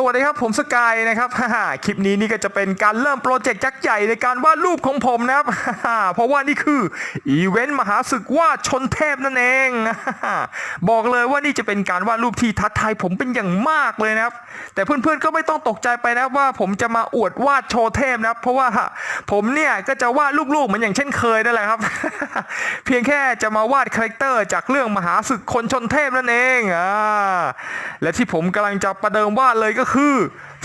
สวัสดีครับ ผมสกายนะครับฮ่าๆคลิปนี้นี่ก็จะเป็นการเริ่มโปรเจกต์ยักษ์ใหญ่ในการวาดรูปของผมนะครับฮ่าๆเพราะว่านี่คืออีเวนต์มหาศึกวาดชนเทพนั่นเองฮ่าๆบอกเลยว่านี่จะเป็นการวาดรูปที่ท้าทายผมเป็นอย่างมากเลยนะครับ แต่เพื่อนๆก็ไม่ต้องตกใจไปนะว่าผมจะมาอวดวาดโชว์เทพนะครับเพราะว่าผมเนี่ยก็จะวาดลูกๆเหมือนอย่างเช่นเคยนั่นแหละครับ เพียงแค่จะมาวาดคาแรคเตอร์จากเรื่องมหาศึกคนชนเทพนั่นเองอ่าและที่ผมกำลังจะประเดิมวาดเลยก็คือ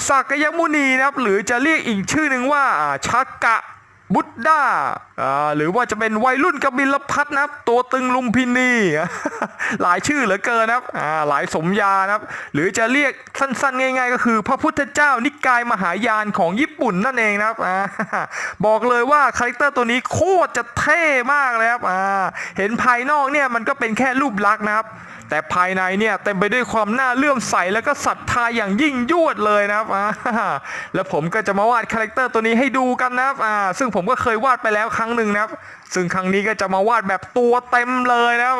สักยมุนีนะครับหรือจะเรียกอีกชื่อหนึ่งว่าชักกะบุตด้าหรือว่าจะเป็นวัยรุ่นกบิลพัทนะครับ ตัวตึงลุมพินี หลายชื่อเหลือเกินนะครับหลายสมญานะครับ หรือจะเรียกสั้นๆ ง่าย ๆ ก็คือ พระพุทธเจ้านิกายมหายานของญี่ปุ่นนั่นเองนะครับบอกเลยว่าคาแรคเตอร์ตัวนี้โคตรจะเท่มากเลยครับเห็นภายนอกเนี่ยมันก็เป็นแค่รูปลักษณ์นะครับ แต่ภายในเนี่ยเต็มไปด้วยความน่าเลื่อมใสแล้วก็ศรัทธาอย่างยิ่งยวดเลยนะครับแล้วผมก็จะมาวาดคาแรคเตอร์ตัวนี้ให้ดูกันนะครับซึ่งผมก็เคยวาดไปแล้วครั้งหนึ่งนะครับ ซึ่งครั้งนี้ก็จะมาวาดแบบตัวเต็มเลยนะครับ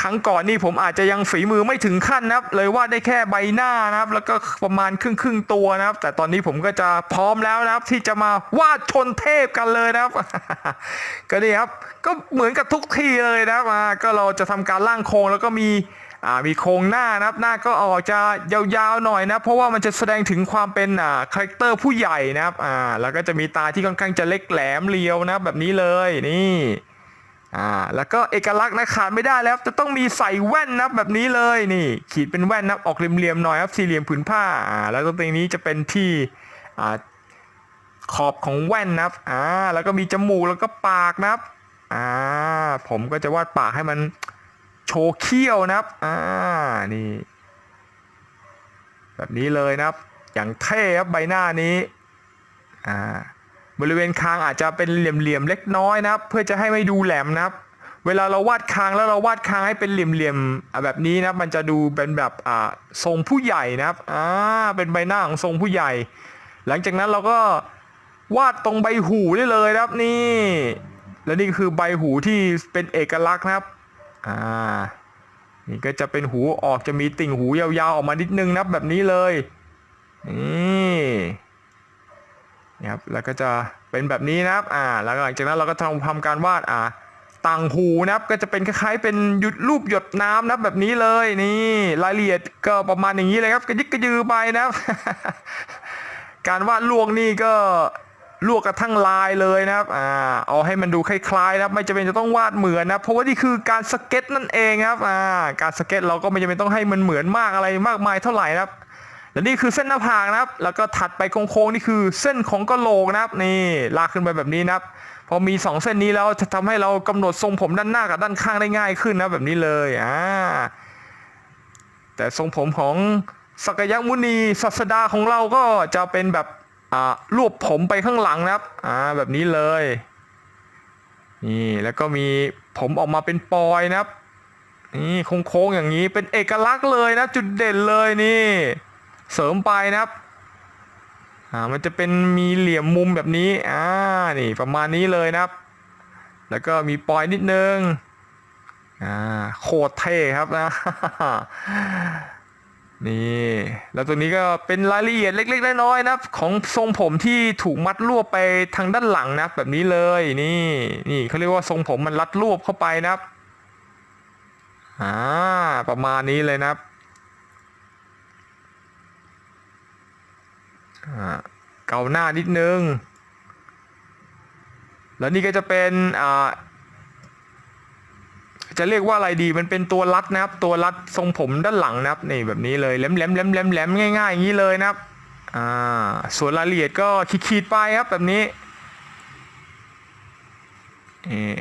ครั้งก่อนนี่ผมอาจจะยังฝีมือไม่ถึงขั้นนะครับ เลยวาดได้แค่ใบหน้านะครับ แล้วก็ประมาณครึ่งครึ่งตัวนะครับ แต่ตอนนี้ผมก็จะพร้อมแล้วนะครับ ที่จะมาวาดชนเทพกันเลยนะครับ ก็นี่ครับก็เหมือนกับทุกทีเลยนะครับก็เราจะทำการร่างโครงแล้วก็มีอ่ามีโครงหน้านะครับ หน้าก็ออกจะยาวๆหน่อยนะ เพราะว่ามันจะแสดงถึงความเป็นอ่าคาแรคเตอร์ผู้ใหญ่นะครับอ่าแล้วก็จะมีตาที่ค่อนข้างจะเล็กแหลมเรียวนะครับแบบนี้เลยนี่ อ่าแล้วก็เอกลักษณ์นะขาดไม่ได้แล้วจะต้องมีใส่แว่นนะแบบนี้เลยนี่ ขีดเป็นแว่นนะออกเหลี่ยมๆหน่อยครับสี่เหลี่ยมผืนผ้าอ่าแล้วตรงนี้จะเป็นที่อ่าขอบของแว่นนะครับอ่าแล้วก็มีจมูกแล้วก็ปากนะครับอ่าผมก็จะวาดปากให้มันโชว์เขี้ยวนะครับอ่านี่แบบนี้เลยนะครับ อย่างเท่ครับใบหน้านี้อ่า บริเวณคางอาจจะเป็นเหลี่ยมๆเล็กน้อยนะครับ เพื่อจะให้ไม่ดูแหลมนะครับ เวลาเราวาดคางแล้วเราวาดคางให้เป็นเหลี่ยมๆแบบนี้นะมันจะดูเป็นแบบอ่าทรงผู้ใหญ่นะครับอ่าเป็นใบหน้าของทรงผู้ใหญ่ หลังจากนั้นเราก็วาดตรงใบหูได้เลยนะครับนี่ และนี่คือใบหูที่เป็นเอกลักษณ์นะครับอ่านี่ก็จะเป็นหูออกจะมีติ่งหูยาวๆออกมานิดนึงนะแบบนี้เลยนี่ นะครับแล้วก็จะเป็นแบบนี้นะครับอ่าแล้วหลังจากนั้นเราก็ทำทำการวาดอ่าต่างหูนะครับก็จะเป็นคล้ายๆ เป็นหยุดรูปหยดน้ำนะครับแบบนี้เลยนี่รายละเอียดก็ประมาณอย่างนี้เลยครับกระยิกกระยือไปนะครับ การวาดลวงนี่ก็ลวกกระทั่งลายเลยนะครับอ่าเอาให้มันดูคล้ายๆนะครับไม่จำเป็นจะต้องวาดเหมือนนะเพราะว่านี่คือการสเก็ตนั่นเองครับอ่าการสเก็ตเราก็ไม่จำเป็นต้องให้มันเหมือนมากอะไรมากมายเท่าไหร่นะครับ และนี่คือเส้นหน้าผากนะครับ แล้วก็ถัดไปโค้งๆนี่คือเส้นของกะโหลกนะครับ นี่ลากขึ้นไปแบบนี้นะครับ พอมี 2 เส้นนี้แล้วจะทำให้เรากำหนดทรงผมด้านหน้ากับด้านข้างได้ง่ายขึ้นนะแบบนี้เลยอ่าแต่ทรงผมของสกยมุนีศาสดาของเราก็จะเป็นแบบอ่ารวบผมไปข้างหลังนะครับอ่าแบบนี้เลยนี่แล้วก็มีผมออกมาเป็นปอยนะครับนี่โค้งๆอย่างนี้เป็นเอกลักษณ์เลยนะจุดเด่นเลยนี่ เสริมไปนะครับอ่ามันจะเป็นมีเหลี่ยมมุมแบบนี้อ่านี่ประมาณนี้เลยนะครับ แล้วก็มีปอยนิดนึงอ่าโคตรเท่ครับนะนี่แล้วตัวนี้ก็เป็นรายละเอียดเล็กๆน้อยๆนะครับ ของทรงผมที่ถูกมัดรวบไปทางด้านหลังนะครับแบบนี้เลยนี่นี่เขาเรียกว่าทรงผมมันรัดรวบเข้าไปนะครับอ่าประมาณนี้เลยนะครับ อ่า เกาหน้านิดนึง แล้วนี่ก็จะเป็นอ่าจะเรียกว่าอะไรดีมันเป็นตัวรัดนะครับ ตัวรัดทรงผมด้านหลังนะครับนี่แบบนี้เลยแหลมแหลมแหลมแหลมแหลมง่ายๆอย่างนี้เลยนะครับอ่าส่วนรายละเอียดก็ขีดๆไปครับแบบนี้นี่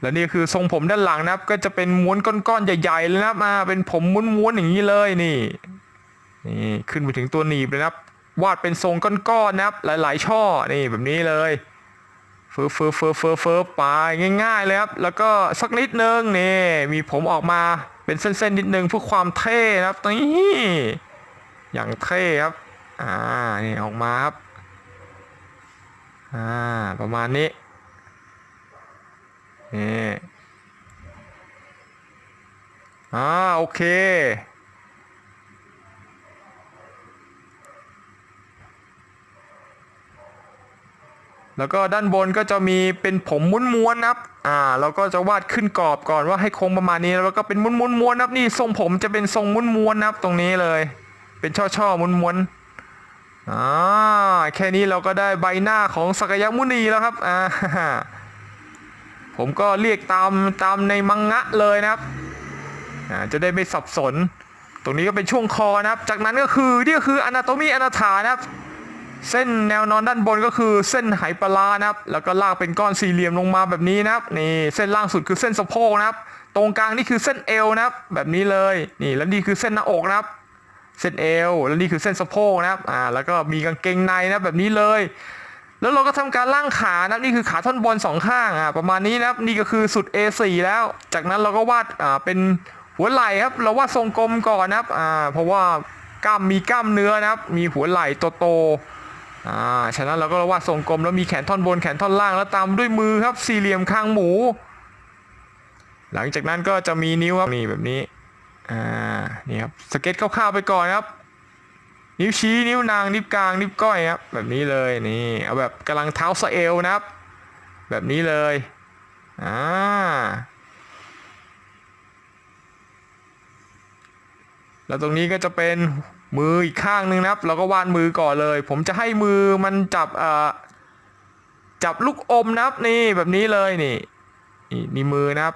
แล้วนี่คือทรงผมด้านหลังนะครับ ก็จะเป็นม้วนก้อนๆใหญ่ๆเลยนะครับอ่าเป็นผมม้วนๆอย่างนี้เลยนี่ นี่ขึ้นไปถึงตัวหนีบเลยนะครับ วาดเป็นทรงก้อนๆนะครับ หลาย ๆ ช่อนี่แบบนี้เลยเฟิร์ฟเฟิร์ฟเฟิร์ฟเฟิร์ฟเฟิร์ฟไปง่ายๆเลยครับ แล้วก็สักนิดนึงนี่มีผมออกมาเป็นเส้นๆนิดนึงเพื่อความเท่นะครับนี่อย่างเท่ครับอ่านี่ออกมาครับอ่าประมาณนี้นี่อ่าโอเค แล้วก็ด้านบนก็จะมีเป็นผมม้วนๆนะครับ อ่าแล้วก็จะวาดขึ้นกรอบก่อนว่าให้โค้งประมาณนี้ แล้วก็เป็นม้วนๆนะครับนี่ทรงผมจะเป็นทรงม้วนๆนะครับตรงนี้เลย เป็นช่อๆม้วนๆ อ่า แค่นี้เราก็ได้ใบหน้าของสกยมุนีแล้วครับ อ่า ผมก็เรียกตามตามในมังงะเลยนะครับ อ่า จะได้ไม่สับสน ตรงนี้ก็เป็นช่วงคอนะครับ จากนั้นก็คือนี่ก็คืออนาโตมีอนาถานะครับ เส้นแนวนอนด้านบนก็คือเส้นไหปลานะครับ แล้วก็ลากเป็นก้อนสี่เหลี่ยมลงมาแบบนี้นะครับ นี่เส้นล่างสุดคือเส้นสะโพกนะครับ ตรงกลางนี่คือเส้นเอวนะครับ แบบนี้เลย นี่แล้วนี่คือเส้นหน้าอกนะครับ เส้นเอว แล้วนี่คือเส้นสะโพกนะครับ อ่า แล้วก็มีกางเกงในนะแบบนี้เลย แล้วเราก็ทำการล่างขานะครับนี่คือขาท่อนบนสองข้าง อ่า ประมาณนี้นะครับ นี่ก็คือสุด A4 แล้ว จากนั้นเราก็วาด อ่า เป็นหัวไหล่ครับ เราวาดทรงกลมก่อนนะครับ อ่า เพราะว่ากล้ามมีกล้ามเนื้อนะครับ มีหัวไหล่โตๆ อ่าฉะนั้นเราก็วาดทรงกลมแล้วมีแขนท่อนบนแขนท่อนล่างแล้วตามด้วยมือครับสี่เหลี่ยมคางหมู หลังจากนั้นก็จะมีนิ้วครับนี่แบบนี้อ่านี่ครับสเก็ตคร่าวๆไปก่อนครับ นิ้วชี้นิ้วนางนิ้วกลางนิ้วก้อยครับแบบนี้เลยนี่เอาแบบกำลังเท้าสะเอวนะครับ แบบนี้เลยอ่าแล้วตรงนี้ก็จะเป็น มืออีกข้างหนึ่งนะครับ เราก็วาดมือก่อนเลย ผมจะให้มือมันจับเอ่อจับลูกอมนะครับนี่แบบนี้เลยนี่นี่นี่มือนะครับ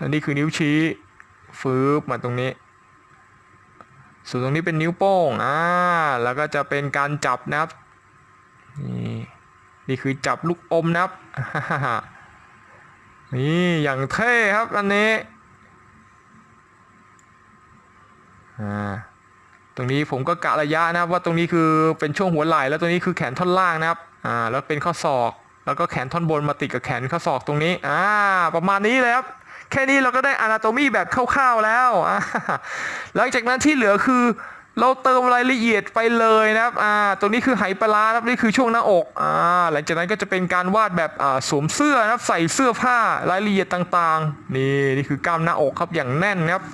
อันนี้คือนิ้วชี้ฟืบมาตรงนี้ ส่วนตรงนี้เป็นนิ้วโป้งอ่าแล้วก็จะเป็นการจับนะครับนี่นี่คือจับลูกอมนะครับนี่อย่างเท่ครับอันนี้อ่า ตรงนี้ผมก็กะระยะนะครับว่าตรงนี้คือเป็นช่วงหัวไหล่แล้วตรงนี้คือแขนท่อนล่างนะครับอ่าแล้วเป็นข้อศอก แล้วก็แขนท่อนบนมาติดกับแขนข้อศอกตรงนี้อ่าประมาณนี้เลยครับแค่นี้เราก็ได้อนาโตมีแบบคร่าวๆแล้วอ่าหลังจากนั้นที่เหลือคือเราเติมรายละเอียดไปเลยนะครับ อ่า ตรงนี้คือไหปลาร้านะครับ นี่คือช่วงหน้าอก อ่า หลังจากนั้นก็จะเป็นการวาดแบบ อ่า สวมเสื้อนะครับ ใส่เสื้อผ้า รายละเอียดต่างๆ นี่ นี่คือกล้ามหน้าอกครับ อย่างแน่นนะครับ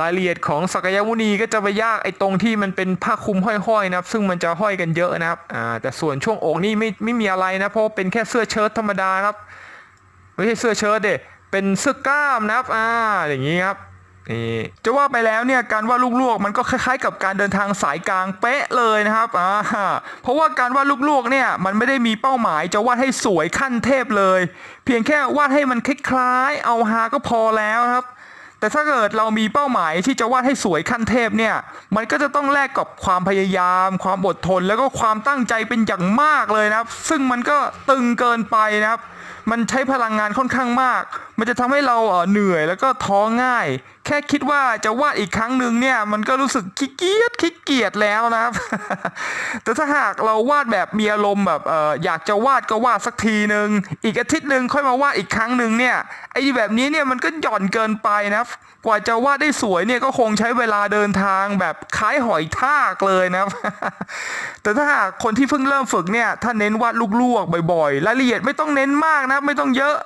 รายละเอียดของสักยมุนีก็จะไปยากไอ้ตรงที่มันเป็นผ้าคลุมห้อยๆนะครับ ซึ่งมันจะห้อยกันเยอะนะครับอ่าแต่ส่วนช่วงอกนี่ไม่ไม่มีอะไรนะเพราะเป็นแค่เสื้อเชิ้ตธรรมดาครับไม่ใช่เสื้อเชิ้ตเด็เป็นเสื้อกล้ามนะครับอ่าอย่างนี้ครับ นี่จะว่าไปแล้วเนี่ยการวาดลูกลวกมันก็คล้ายๆ กับการเดินทางสายกลางเป๊ะเลยนะครับอ่าเพราะว่าการวาดลูกลวกเนี่ยมันไม่ได้มีเป้าหมายจะวาดให้สวยขั้นเทพเลย เพียงแค่วาดให้มันคล้ายๆ เอาฮาก็พอแล้วครับแต่ถ้าเกิดเรามีเป้าหมายที่จะวาดให้สวยขั้นเทพเนี่ย มันก็จะต้องแลกกับความพยายาม ความอดทน แล้วก็ความตั้งใจเป็นอย่างมากเลยนะครับ ซึ่งมันก็ตึงเกินไปนะครับ มันใช้พลังงานค่อนข้างมาก มันจะทำให้เราเอ่อเหนื่อยแล้วก็ท้อง่าย แค่คิดว่าจะวาดอีกครั้งหนึ่งเนี่ยมันก็รู้สึกขี้เกียจขี้เกียจแล้วนะครับ แต่ถ้าหากเราวาดแบบมีอารมณ์แบบเอออยากจะวาดก็วาดสักทีหนึ่งอีกอาทิตย์หนึ่งค่อยมาวาดอีกครั้งหนึ่งเนี่ยไอ้แบบนี้เนี่ยมันก็หย่อนเกินไปนะครับ กว่าจะวาดได้สวยเนี่ยก็คงใช้เวลาเดินทางแบบคล้ายหอยทากเลยนะครับ แต่ถ้าหากคนที่เพิ่งเริ่มฝึกเนี่ยถ้าเน้นวาดลูกๆบ่อยๆรายละเอียดไม่ต้องเน้นมากนะไม่ต้องเยอะ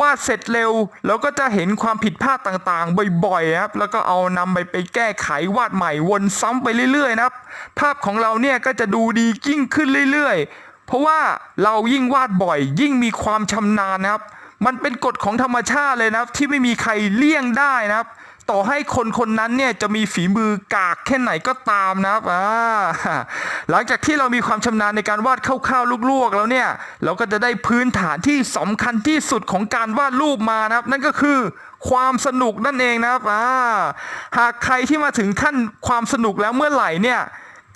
วาดเสร็จเร็ว แล้วก็จะเห็นความผิดพลาดต่างๆ บ่อยๆครับแล้วก็เอานำไปไปแก้ไขวาดใหม่วนซ้ำไปเรื่อยๆนะครับ ภาพของเราเนี่ยก็จะดูดียิ่งขึ้นเรื่อยๆ เพราะว่าเรายิ่งวาดบ่อย ยิ่งมีความชำนาญนะครับ มันเป็นกฎของธรรมชาติเลยนะครับ ที่ไม่มีใครเลี่ยงได้นะครับ ต่อให้คนคนนั้นเนี่ยจะมีฝีมือกากแค่ไหนก็ตามนะครับอ่าหลังจากที่เรามีความชำนาญในการวาดคร่าวๆลวกๆแล้วเนี่ยเราก็จะได้พื้นฐานที่สำคัญที่สุดของการวาดรูปมานะครับ นั่นก็คือความสนุกนั่นเองนะครับอ่าหากใครที่มาถึงขั้นความสนุกแล้วเมื่อไหร่เนี่ย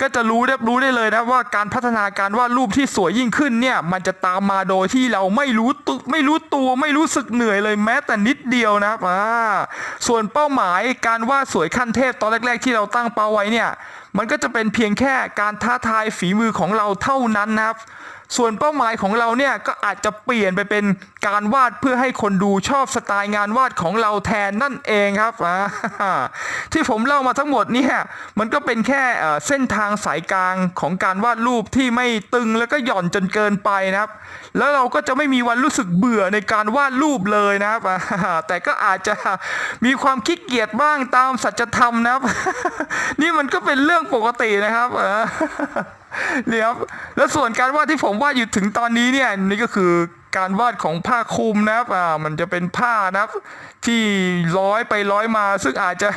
ก็จะรู้ได้รู้ได้เลยนะว่าการพัฒนาการวาดรูปที่สวยยิ่งขึ้นเนี่ยมันจะตามมาโดยที่เราไม่รู้ตุไม่รู้ตัวไม่รู้สึกเหนื่อยเลยแม้แต่นิดเดียวนะครับอ่าส่วนเป้าหมายการวาดสวยขั้นเทพตอนแรก ๆ ที่เราตั้งเป้าไว้เนี่ยมันก็จะเป็นเพียงแค่การท้าทายฝีมือของเราเท่านั้นนะครับ ส่วนเป้าหมายของเราเนี่ยก็อาจจะเปลี่ยนไปเป็นการวาดเพื่อให้คนดูชอบสไตล์งานวาดของเราแทนนั่นเองครับที่ผมเล่ามาทั้งหมดเนี่ยมันก็เป็นแค่เส้นทางสายกลางของการวาดรูปที่ไม่ตึงแล้วก็หย่อนจนเกินไปนะครับ แล้วเราก็จะไม่มีวันรู้สึกเบื่อในการวาดรูปเลยนะครับอ่าแต่ก็อาจจะมีความขี้เกียจบ้างตามสัจธรรมนะครับ นี่มันก็เป็นเรื่องปกตินะครับ นี่ครับแล้วส่วนการวาดที่ผมวาดอยู่ถึงตอนนี้เนี่ยนี่ก็คือการวาดของผ้าคลุมนะครับอ่ามันจะเป็นผ้านะครับ ที่ร้อยไปร้อยมา ซึ่งอาจจะ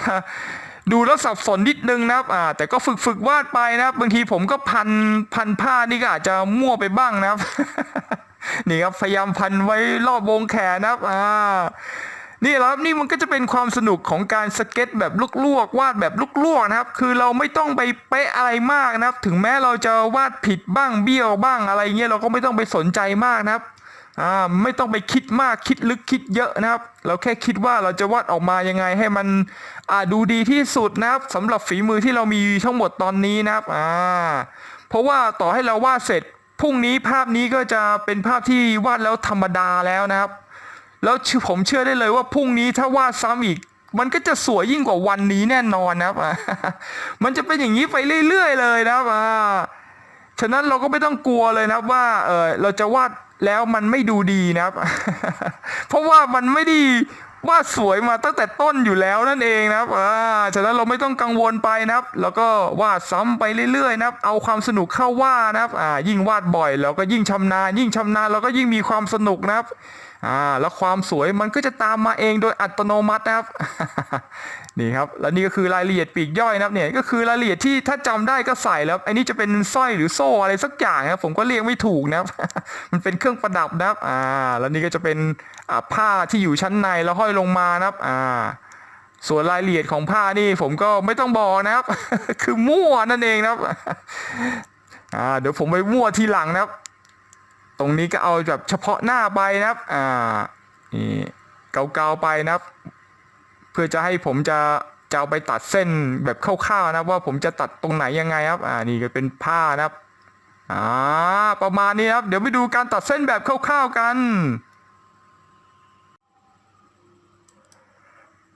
ดูแล้วสับสนนิดนึงนะครับอ่าแต่ก็ฝึกฝึกวาดไปนะครับ บางทีผมก็พันพันผ้านี่ก็อาจจะมั่วไปบ้างนะครับนี่ครับพยายามพันไว้รอบวงแขนนะครับอ่า นี่แหละครับนี่มันก็จะเป็นความสนุกของการสเก็ตแบบลวกๆวาดแบบลวกๆนะครับ คือเราไม่ต้องไปเป๊ะอะไรมากนะครับ ถึงแม้เราจะวาดผิดบ้างเบี้ยวบ้างอะไรเงี้ยเราก็ไม่ต้องไปสนใจมากนะครับอ่าไม่ต้องไปคิดมากคิดลึกคิดเยอะนะครับ เราแค่คิดว่าเราจะวาดออกมายังไงให้มันอ่าดูดีที่สุดนะครับสำหรับฝีมือที่เรามีทั้งหมดตอนนี้นะครับอ่าเพราะว่าต่อให้เราวาดเสร็จพรุ่งนี้ภาพนี้ก็จะเป็นภาพที่วาดแล้วธรรมดาแล้วนะครับ แล้วผมเชื่อได้เลยว่าพรุ่งนี้ถ้าวาดซ้ำอีก มันก็จะสวยยิ่งกว่าวันนี้แน่นอนนะครับมันจะเป็นอย่างนี้ไปเรื่อยๆ เลยนะครับฉะนั้นเราก็ไม่ต้องกลัวเลยนะครับว่าเออเราจะวาดแล้วมันไม่ดูดีนะครับ เพราะว่ามันไม่ด้วาดสวยมาตั้งแต่ต้นอยู่แล้วนั่นเองนะครับอ่าฉะนั้นเราไม่ต้องกังวลไปนะครับ แล้วก็วาดซ้ำไปเรื่อยๆนะครับ เอาความสนุกเข้าว่านะครับอ่ายิ่งวาดบ่อยเราก็ยิ่งชำนาญ ยิ่งชำนาญเราก็ยิ่งมีความสนุกนะครับ อ่าแล้วความสวยมันก็จะตามมาเองโดยอัตโนมัตินะครับ นี่ครับ แล้วนี่ก็คือรายละเอียดปีกย่อยนะครับเนี่ยก็คือรายละเอียดที่ถ้าจำได้ก็ใส่แล้วอันนี้จะเป็นสร้อยหรือโซ่อะไรสักอย่างครับผมก็เรียกไม่ถูกนะครับ มันเป็นเครื่องประดับนะครับอ่าแล้วนี่ก็จะเป็นผ้าที่อยู่ชั้นในแล้วห้อยลงมานะครับอ่าส่วนรายละเอียดของผ้านี่ผมก็ไม่ต้องบอกนะครับ คือมั่วนั่นเองนะครับอ่าเดี๋ยวผมไปมั่วทีหลังนะครับ ตรงนี้ก็เอาแบบเฉพาะหน้าไปนะครับอ่านี่เกาๆไปนะครับ เพื่อจะให้ผมจะจะเอาไปตัดเส้นแบบคร่าวๆนะว่าผมจะตัดตรงไหนยังไงครับ อ่านี่ก็เป็นผ้านะครับอ่าประมาณนี้ครับ เดี๋ยวไปดูการตัดเส้นแบบคร่าวๆกัน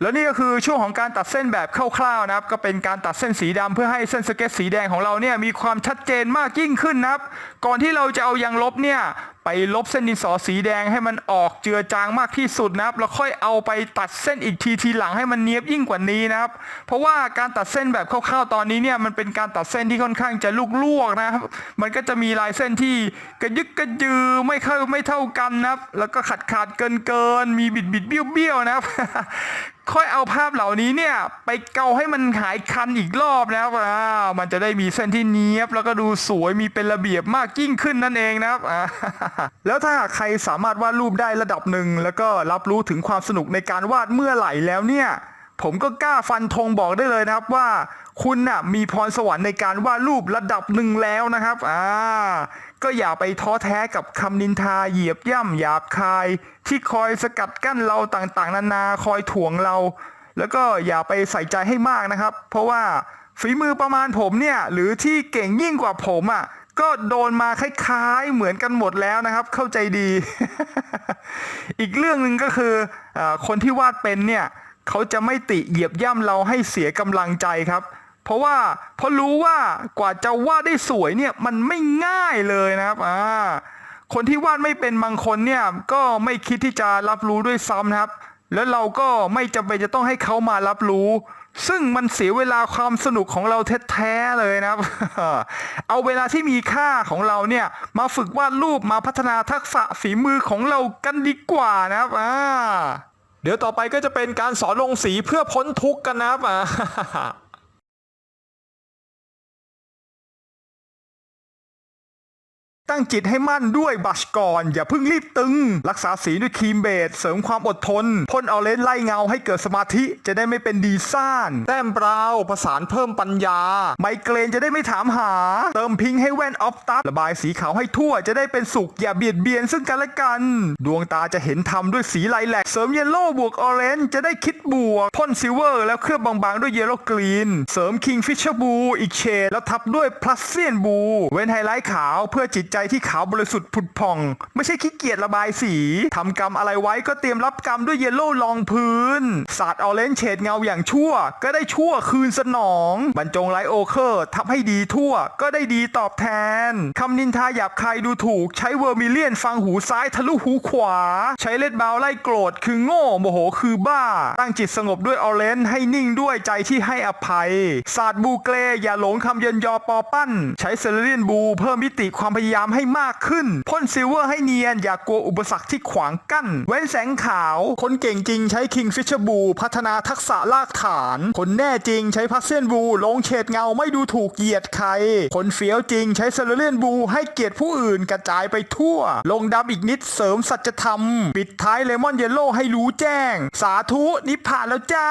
แล้วนี่ก็คือช่วงของการตัดเส้นแบบคร่าวๆนะครับ ก็เป็นการตัดเส้นสีดำเพื่อให้เส้นสเก็ตสีแดงของเราเนี่ยมีความชัดเจนมากยิ่งขึ้นนะครับ ก่อนที่เราจะเอายางลบเนี่ยไปลบเส้นดินสอสีแดงให้มันออกเจือจางมากที่สุดนะครับแล้วค่อยเอาไปตัดเส้นอีกทีทีหลังให้มันเนียบยิ่งกว่านี้นะครับ เพราะว่าการตัดเส้นแบบคร่าวๆตอนนี้เนี่ยมันเป็นการตัดเส้นที่ค่อนข้างจะลูกลวกๆนะครับมันก็จะมีลายเส้นที่กระยึกกระยือไม่เข้าไม่เท่ากันนะครับ แล้วก็ขาดขาดเกินเกินมีบิดบิดเบี้ยวเบี้ยวนะครับ ค่อยเอาภาพเหล่านี้เนี่ย ไปเกาให้มันหายคันอีกรอบนะครับอ่ามันจะได้มีเส้นที่เนี้ยบ แล้วก็ดูสวยมีเป็นระเบียบมากยิ่งขึ้นนั่นเองนะครับอ่าแล้วถ้าหากใครสามารถวาดรูปได้ระดับหนึ่งแล้วก็รับรู้ถึงความสนุกในการวาดเมื่อไหร่แล้วเนี่ยผมก็กล้าฟันธงบอกได้เลยนะครับว่าคุณน่ะมีพรสวรรค์ในการวาดรูประดับหนึ่งแล้วนะครับอ่า ก็อย่าไปท้อแท้กับคำนินทาเหยียบย่ำหยาบคาย ที่คอยสกัดกั้นเราต่างๆ นานาคอยถ่วงเรา แล้วก็อย่าไปใส่ใจให้มากนะครับ เพราะว่าฝีมือประมาณผมเนี่ยหรือที่เก่งยิ่งกว่าผมอะก็โดนมาคล้ายๆเหมือนกันหมดแล้วนะครับ เข้าใจดี อีกเรื่องหนึ่งก็คืออคนที่วาดเป็นเนี่ยเขาจะไม่ติเหยียบย่ำเราให้เสียกำลังใจครับ เพราะว่าเพราะรู้ว่ากว่าจะวาดได้สวยเนี่ยมันไม่ง่ายเลยนะครับอ่าคนที่วาดไม่เป็นบางคนเนี่ยก็ไม่คิดที่จะรับรู้ด้วยซ้ำนะครับ แล้วเราก็ไม่จำเป็นจะต้องให้เขามารับรู้ ซึ่งมันเสียเวลาความสนุกของเราแท้ๆเลยนะครับ เอาเวลาที่มีค่าของเราเนี่ยมาฝึกวาดรูปมาพัฒนาทักษะฝีมือของเรากันดีกว่านะครับอ่าเดี๋ยวต่อไปก็จะเป็นการสอนลงสีเพื่อพ้นทุกข์กันนะครับ ตั้งจิตให้มั่นด้วยบัชก่อน อย่าเพิ่งรีบตึง รักษาสีด้วยครีมเบส เสริมความอดทนพ่นเอาเลนไล่เงาให้เกิดสมาธิจะได้ไม่เป็นดีซ่าน แต้มเปล่าประสานเพิ่มปัญญา ไมเกรนจะได้ไม่ถามหา เติมพิงให้แว่นออฟตัสระบายสีขาวให้ทั่วจะได้เป็นสุขอย่าเบียดเบียนซึ่งกันและกัน ดวงตาจะเห็นธรรมด้วยสีไลแลกเสริมเยลโล่บวกออเรนจ์จะได้คิดบวกพ่นซิลเวอร์ แล้วเคลือบบางๆด้วยเยลโล่กรีนเสริมคิงฟิชเชอร์บูอีกเฉดแล้วทับด้วยพลัสเซียนบูเว้นไฮไลท์ขาวเพื่อจิตใจที่ขาวบริสุทธิ์ผุดผ่อง ไม่ใช่ขี้เกียจระบายสีทำกรรมอะไรไว้ก็เตรียมรับกรรมด้วยเยลโล่รองพื้นสาดออเรนจ์เฉดเงาอย่างชั่ว ก็ได้ชั่วคืนสนอง บรรจงไลโอเคอร์ทำให้ดีทั่ว ก็ได้ดีตอบแทนคำนินทาหยาบคายดูถูก ใช้เวอร์มิเลียนฟังหูซ้ายทะลุหูขวา ใช้เล็ดบาวไล่โกรธคือโง่โมโหคือบ้า ตั้งจิตสงบด้วยออเรนจ์ให้นิ่งด้วยใจที่ให้อภัยศาสตร์บูเกลอย่าหลงคำเยินยอปอปั้น ใช้เซเลเรียนบูเพิ่มมิติความพยายามให้มากขึ้นพ่นซิลเวอร์ให้เนียน อย่ากกลัวอุปสรรคที่ขวางกั้น เว้นแสงขาว คนเก่งจริงใช้คิงฟิชเชอร์บูพัฒนาทักษะลากฐาน คนแน่จริงใช้พัซเซียนบูลงเฉดเงาไม่ดูถูกเหยียดใคร คนเฟี้ยวจริงใช้เซเลเรียนบูให้เกียรติผู้อื่นกระจายไปทั่ว ลงดำอีกนิดเสริมสัจธรรม ปิดท้ายเลมอนเยลโล่ให้รู้แจ้ง สาธุนิพพานแล้วจ้า